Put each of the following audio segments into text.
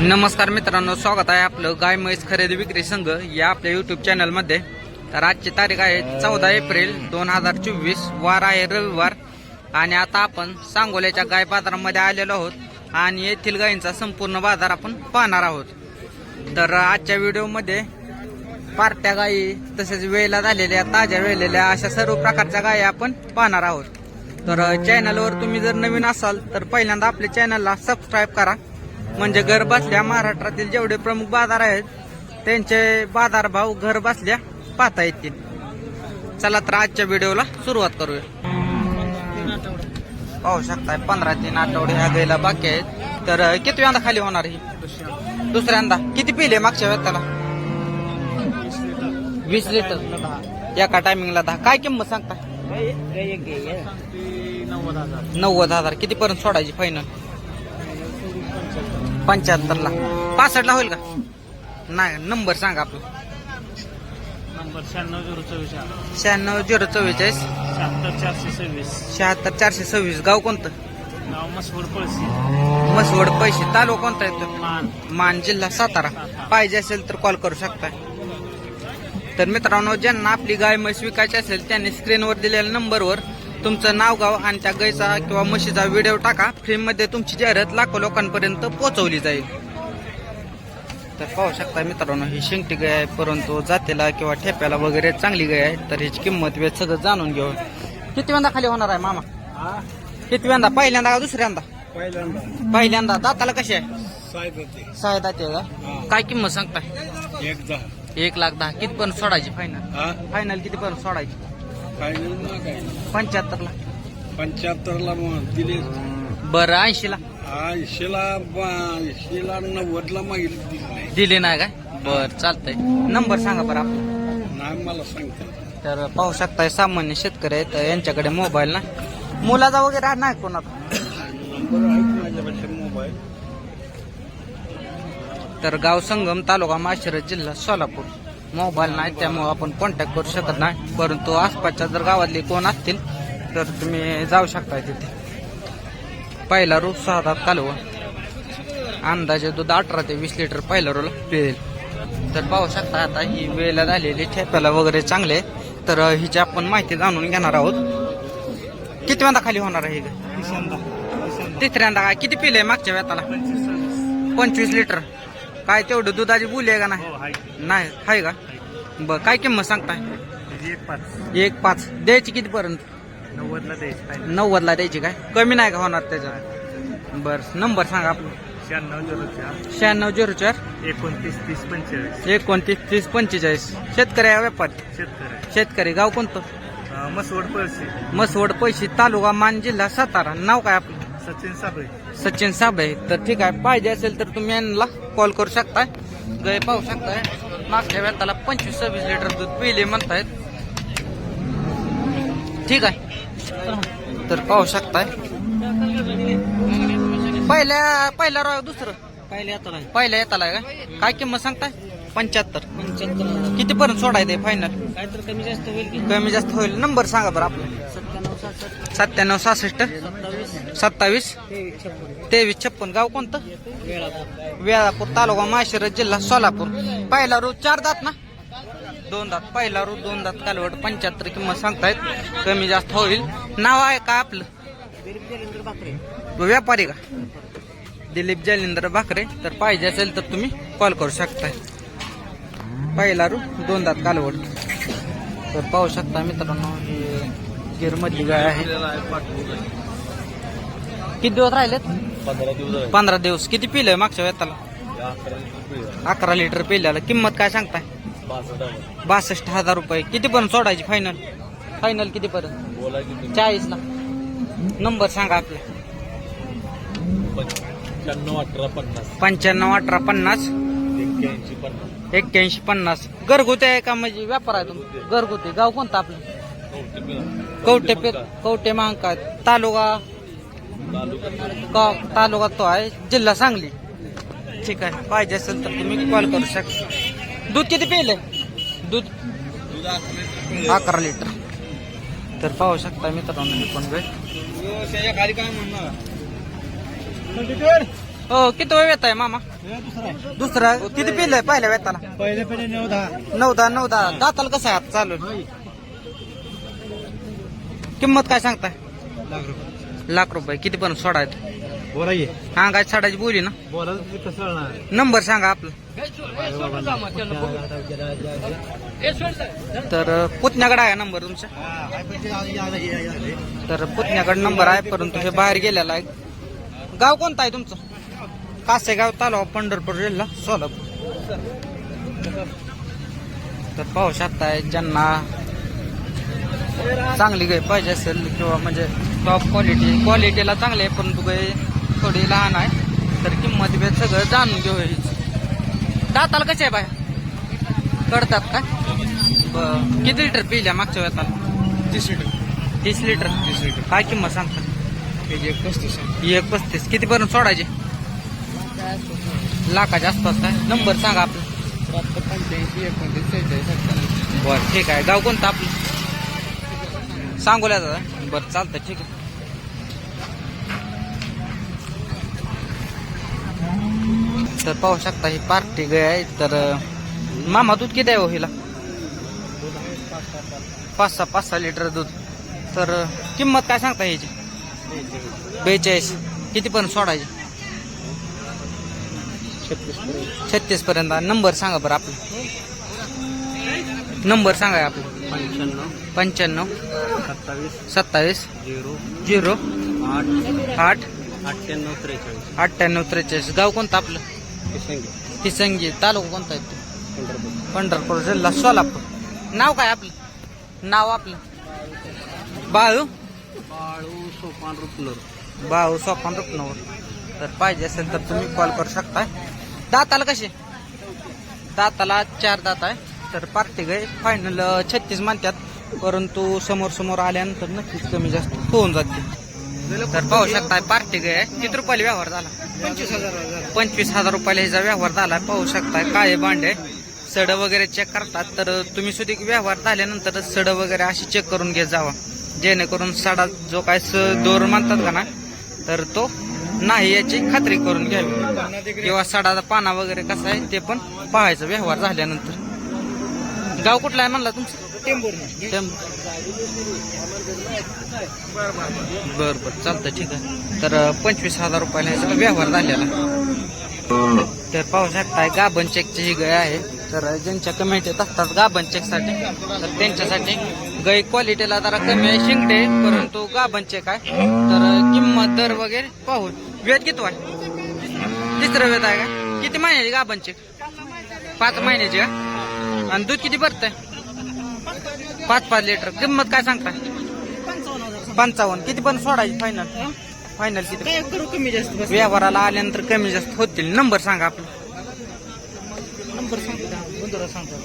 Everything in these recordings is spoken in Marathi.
नमस्कार मित्रांनो स्वागत आहे आपलं गाय म्हैस खरेदी विक्री संघ या आपल्या युट्यूब चॅनलमध्ये तर आजची तारीख आहे चौदा एप्रिल दोन हजार चोवीस वार आहे रविवार. आणि आता आपण सांगोल्याच्या गाय बाजारामध्ये आलेलो आहोत आणि येथील गायींचा संपूर्ण बाजार आपण पाहणार आहोत. तर आजच्या व्हिडिओमध्ये पार्ट्या गायी तसेच वेळेला झालेल्या ताज्या वेळलेल्या अशा सर्व प्रकारच्या गायी आपण पाहणार आहोत. तर चॅनलवर तुम्ही जर नवीन असाल तर पहिल्यांदा आपल्या चॅनलला सबस्क्राईब करा. म्हणजे घर बसल्या महाराष्ट्रातील जेवढे प्रमुख बाजार आहेत त्यांचे बाजार भाव घर बसल्या पाहता येतील. चला तर आजच्या व्हिडिओला सुरुवात करूया. पाहू शकताय पंधरा तीन आठवडे ह्या गायला बाकी आहेत. तर किती व्यांदा खाली होणार ही? दुसऱ्यांदा. किती पिले मागच्या वेळेला वीस लिटर. एका टायमिंगला दहा. काय किंमत सांगता नव्वद हजार. किती पर्यंत सोडायची फायनल पंच्याहत्तर ला पासष्ट ला होईल का? नाही नंबर सांगा आपला. नंबर शहाण्णव झिरो चव्वेचाळीस शहाण्णव झिरो चव्वेचाळीस शहात्तर चारशे सव्वीस. शहात्तर चारशे सव्वीस. गाव कोणतं? नाव मसवड पळसी मसवड पैसे तालुका कोणता येतो मान. मान जिल्हा सातारा. पाहिजे असेल तर कॉल करू शकता. तर मित्रांनो ज्यांना आपली गाय म्हैस विकायची असेल त्यांनी स्क्रीनवर दिलेल्या नंबरवर तुमचं नाव गाव आणि त्या गायचा किंवा म्हशीचा व्हिडिओ टाका. फ्रीमध्ये तुमची जाहिरात लाखो लोकांपर्यंत पोहोचवली जाईल. तर पाहू शकता मित्रांनो ही शिंगटी गाय आहे. परंतु जातीला किंवा ठेप्याला वगैरे चांगली गाय आहे. तर ह्याची किंमत वेळ सगळं जाणून घेऊ. किती वेंदा खाली होणार आहे मामा? किती वेंदा पहिल्यांदा का दुसऱ्यांदा? पहिल्यांदा. पहिल्यांदा. दाताला कशी आहे? सहा दाते. का? काय किंमत सांगताय? एक लाख दहा. किती पर्यंत सोडायची फायनल फायनल किती पर्यंत सोडायची? फायनल ना काय? पंच्याहत्तर ला पंच्याहत्तर ला मग दिले बरं ऐंशी ला ऐंशीला ऐंशीला नव्वदला मागितली दिली नाही. दिली नाही काय? बर चालतंय. नंबर सांगा बरं आपला. नाही मला सांगता. तर पाहू शकताय सामान्य शेतकरी आहेत यांच्याकडे मोबाईल ना. मुलाचा वगैरे नाही कोणाचा. नंबर आहे माझ्यापेक्षा मोबाईल? तर गाव संगम तालुका माशिरस जिल्हा सोलापूर. मोबाईल नाही त्यामुळे आपण कॉन्टॅक्ट करू शकत नाही. परंतु आसपासच्या जर गावातले कोण असतील तर तुम्ही जाऊ शकता तिथे. पहिला रोज सहा दात कालवा. अंदाजे दूध अठरा ते वीस लिटर पहिला रोला पिळेल तर पाहू शकता आता ही वेळेला झालेली ठेप्याला वगैरे चांगले. तर हिची आपण माहिती जाणून घेणार आहोत. किती वेळा खाली होणार आहे ही? तिसऱ्यांदा. काय? किती पिले मागच्या वेताला? पंचवीस. लिटर काय तेवढं दुधाची बोली आहे का नाही? नाही आहे का? बर काय किंमत सांगताय? एक पाच. एक पाच. द्यायची किती पर्यंत? नव्वदला द्यायची नव्वदला द्यायची काय? कमी नाही का होणार त्याच्यात बर नंबर सांगा आपला. शहाण्णव झिरो चार. शहाण्णव झिरो चार. एकोणतीस तीस पंचेचाळीस. एकोणतीस तीस पंचेचाळीस. शेतकरी आहे व्यापारी. शेतकरी शेतकरी गाव कोणतं? मसवड पळसी मसवड पैसे तालुका मान जिल्हा सातारा. नाव काय आपलं? सचिन साबळे. सचिन साबळे. तर ठीक आहे पाहिजे असेल तर तुम्ही यांना कॉल करू शकताय. गाय पाहू शकताय. मागच्या वेळेला पंचवीस सव्वीस लिटर दूध पिले म्हणतायत. ठीक आहे. तर पाहू शकताय. पहिल्या पहिल्या रो दुसरं. पहिले आता पहिल्या येताला का? काय किंमत सांगताय? पंच्याहत्तर. पंच्याहत्तर. किती पर्यंत सोडायचे फायनल काय तर कमी जास्त होईल कमी जास्त होईल. नंबर सांगा बरं आपला. सत्त्याण्णव सहासष्ट सत्तावीस तेवीस छप्पन. गाव कोणतं? वेळापूर तालुका माशिरस जिल्हा सोलापूर. पहिला रोज चार दात ना? दोन दात. पहिला रोज दोन दात कालवड पंच्याहत्तर किंमत सांगतायत. कमी जास्त होईल. नाव आहे का आपलं? व्यापारी का? दिलीप जैलेंद्र भाकरे. तर पाहिजे असेल तर तुम्ही कॉल करू शकताय. पहिला रू दोन दात कालवड. तर पाहू शकता मित्रांनो गिरमधली गाय आहे. किती दिवस राहिलेत? पंधरा दिवस पंधरा दिवस. किती पिलंय मागच्या वेताला? अकरा लिटर पिल्याला किंमत काय सांगताय? बासष्ट हजार. रुपये. किती पर्यंत सोडायची फायनल फायनल किती पर्यंत चाळीस ला नंबर सांगा आपला. पंच्याण्णव अठरा पन्नास. पंच्याण्णव अठरा पन्नास. एक्क्याऐंशी पन्नास. एक्क्याऐंशी पन्नास. घरगुती आहे का म्हणजे व्यापार आहे तुमचं घरगुती. गाव कोणतं आपलं? कवटे पे कवटे महांका तालुका? तालुका तो आहे जिल्हा सांगली. ठीक आहे पाहिजे असेल तर तुम्ही कॉल करू शकता. दूध किती पिले? दूध अकरा लिटर. तर पाहू शकता मित्रांनो मी पण वेळ. हो किती वेळ येत आहे मामा? दुसरा किती पिलंय पहिल्या वेताला? पहिले पहिले नऊ दहा नऊ दहा. नऊ दहा दाताला कसं आहे चालू? किंमत काय सांगताय? लाख रुपये. लाख रुपये. किती पण सोडायचं बोला ये हा काय सोडायची बोली ना. बोला कसं नंबर सांगा आपला. तर पुतण्याकडे आहे नंबर तुमचा? तर पुतण्याकडे नंबर आहे परंतु हे बाहेर गेलेला आहे. गाव कोणतं आहे तुमचं? कासेगाव तालुका पंढरपूर जिल्हा सोलापूर. तर पाहू शकताय ज्यांना चांगली गाय पाहिजे असेल किंवा म्हणजे टॉप क्वालिटी क्वालिटीला चांगली आहे परंतु गाय थोडी लहान आहे. तर किंमत बी सगळं जाणून घेऊ दाताला कसे आहे बाय? कळतात का? बर. किती लिटर पिल्या मागच्या वेळाला? तीस लिटर. तीस लिटर? तीस लिटर. काय किंमत सांगता? एक पस्तीस एक पस्तीस. किती पर्यंत सोडायचे? लाखाच्या आसपास काय? नंबर सांगा आपला. बर ठीक आहे. गाव कोणतं आपलं? सांगूया दादा. बरं चालतं ठीक आहे. तर पाहू शकता ही पार्टी गाय आहे. तर मामा दूध किती आहे हो हिला? पाच सहा पाच सहा लिटर दूध. तर किंमत काय सांगता ह्याची? बेचाळीस. किती पर्यंत सोडायची? छत्तीस छत्तीस पर्यंत. नंबर सांगा बरं आपला. नंबर सांगा आपला. पंच्याण्णव. पंच्याण्णव. सत्तावीस. सत्तावीस. झिरो. झिरो. आठ. आठ. अठ्ठ्याण्णव त्रेचाळीस. अठ्ठ्याण्णव त्रेचाळीस. गाव कोणतं आपलं? किसंगी तिसंगी तालुका कोणता आहे तो? पंढरपूर. पंढरपूर. जिल्हा सोलापूर. नाव काय आपलं? नाव आपलं? बाळू? बाळू सोपान रुपनर. बाळू सोपान रुपनवर तर पाहिजे असेल तर तुम्ही कॉल करू शकताय. दाताला कसे? दाताला चार दात आहे. तर पार्टी गाय फायनल छत्तीस मानतात परंतु समोर समोर आल्यानंतर नक्कीच कमी जास्त होऊन जाते तर पाहू शकताय पार्टी आहे. किती रुपयाला व्यवहार झाला? पंचवीस हजार पंचवीस हजार रुपयाला ह्याचा व्यवहार झाला. पाहू शकताय काय भांडे. सड वगैरे चेक करतात. तर तुम्ही सुद्धा व्यवहार झाल्यानंतर सड वगैरे अशी चेक करून घेत जावा. जेणेकरून सडा जो काय दोर म्हणतात का ना तर तो नाही याची खात्री करून घ्यावी. किंवा सडाचा पाना वगैरे कसा आहे ते पण पाहायचं. व्यवहार झाल्यानंतर. गाव कुठला आहे म्हणला तुमचं? टेंबूर बर बर. चालतं ठीक आहे. तर पंचवीस हजार रुपयाला ह्याचा व्यवहार झालेला. तर पाहू शकताय गाबन चेकची ही गाय आहे. तर ज्यांच्या कमेंट येत असतात गाबन चेकसाठी तर त्यांच्यासाठी गाय क्वालिटीला जरा कमी आहे शिंगडे परंतु गाबन चेक आहे. तर किंमत दर वगैरे पाहू. वेद किती आहे? तिसरं वेद आहे का? किती महिन्याची गाबन चेक पाच महिन्याची का? आणि दूध किती भरतंय? पाच पाच लिटर. किंमत काय सांगताय पंचावन्न. किती पण सोडायची फायनल फायनल किती? करू? कमी जास्त व्यवहाराला आल्यानंतर कमी जास्त होतील. नंबर सांगा आपला. नंबर सांगतो सांगतो.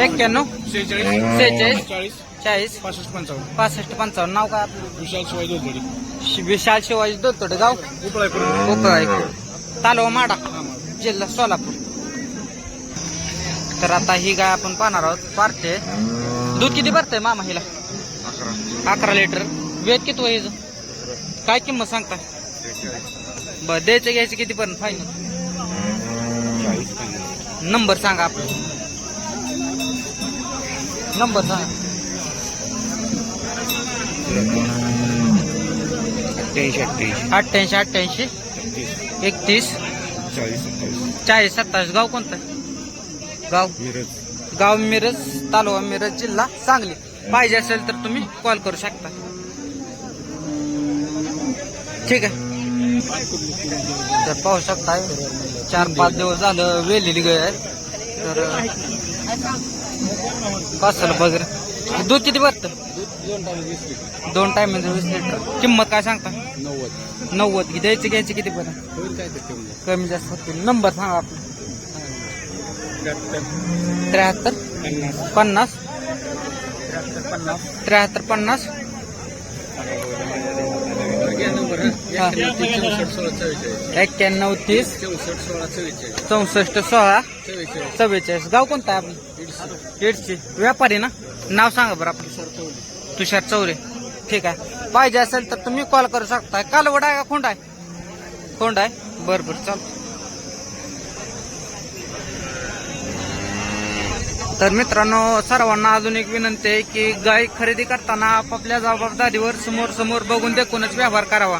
एक्क्याण्णव. सेहेचाळीस चाळीस चाळीस. पासष्ट पंचावन्न. पासष्ट पंचावन्न. नाव काय आपलं? विशाल शिवाय दोघडी शि- विशाल शिवाजी दोतोड गाव? उपळा करून उपळा तालुका माडा. जिल्हा सोलापूर. तर आता ही गाय आपण पाहणार आहोत. पार्टे दूध किती भरतंय मामा हिला? अकरा लिटर. वेट किती हिचं? काय किंमत सांगता बर द्यायचं घ्यायचं किती पर्यंत फायनल नंबर सांगा आपला. नंबर सांगा. अठ्ठ्याऐंशी अठ्ठ्याऐंशी. अठ्ठ्याऐंशी अठ्ठ्याऐंशी. एकतीस. चाळीस सत्तावीस. गाव कोणतं? गाव मिरज. गाव मिरज तालुका मिरज जिल्हा सांगली. पाहिजे असेल तर तुम्ही कॉल करू शकता. ठीक आहे. तर पाहू शकता चार पाच दिवस झालं वेलेली गाय आहे. तर पाचल वगैरे दूध किती भरतं? दोन टाइम वीस लिटर दोन टाइम वीस लिटर किंमत काय सांगता? नव्वद. नव्वद. द्यायची घ्यायची किती कमी कमी जास्त होतील. नंबर सांगा आपला. त्र्याहत्तर. पन्नास. पन्नास त्र्याहत्तर पन्नास. एक्क्याण्णव तीस. चौसष्ट सोळा. चव्वेचाळीस. गाव कोणता आहे आपलं? एडची व्यापारी ना? नाव सांगा बरं आपलं. तुषार चौरे. ठीक आहे. पाहिजे असेल तर तुम्ही कॉल करू शकता कालवड आहे का? खोंड आहे? कोंड आहे? बरं बरं. चाल तर मित्रांनो सर्वांना अजून एक विनंती आहे की गाय खरेदी करताना आपापल्या जबाबदारीवर समोर समोर बघून देखूनच व्यवहार करावा.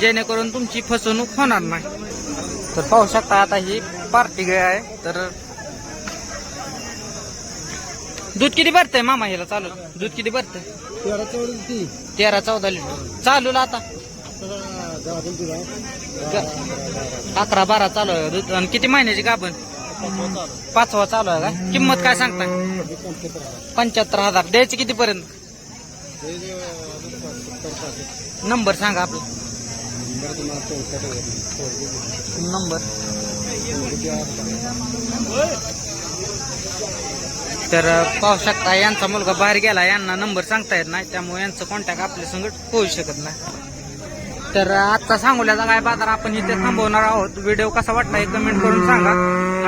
जेणेकरून तुमची फसवणूक होणार नाही. तर पाहू शकता आता ही पार्टी गाय आहे. तर दूध किती भरतंय मामा हिला चालू? दूध किती भरतंय? तेरा चौदा ती तेरा चौदा लिटर चालूला आता अकरा बारा चालू आहे. दूध आणि किती महिन्याची गाभण? पाचवा चालू आहे का? किंमत काय सांगता? पंच्याहत्तर हजार. द्यायचे किती पर्यंत नंबर सांगा आपला. नंबर. तर पाहू शकता यांचा मुलगा बाहेर गेला यांना नंबर सांगता येत नाही त्यामुळे यांचं कॉन्टॅक्ट आपल्या संगत होऊ शकत नाही. तर आजचा सांगोल्याचा काय बाजार आपण इथे थांबवणार आहोत. व्हिडिओ कसा वाटला हे कमेंट करून सांगा.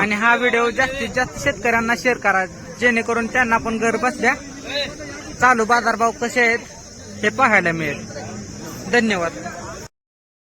आणि हा व्हिडिओ जास्तीत जास्त शेतकऱ्यांना शेअर करा. जेणेकरून त्यांना पण घर बसल्या चालू बाजारभाव कसे आहेत हे पाहायला मिळेल. धन्यवाद.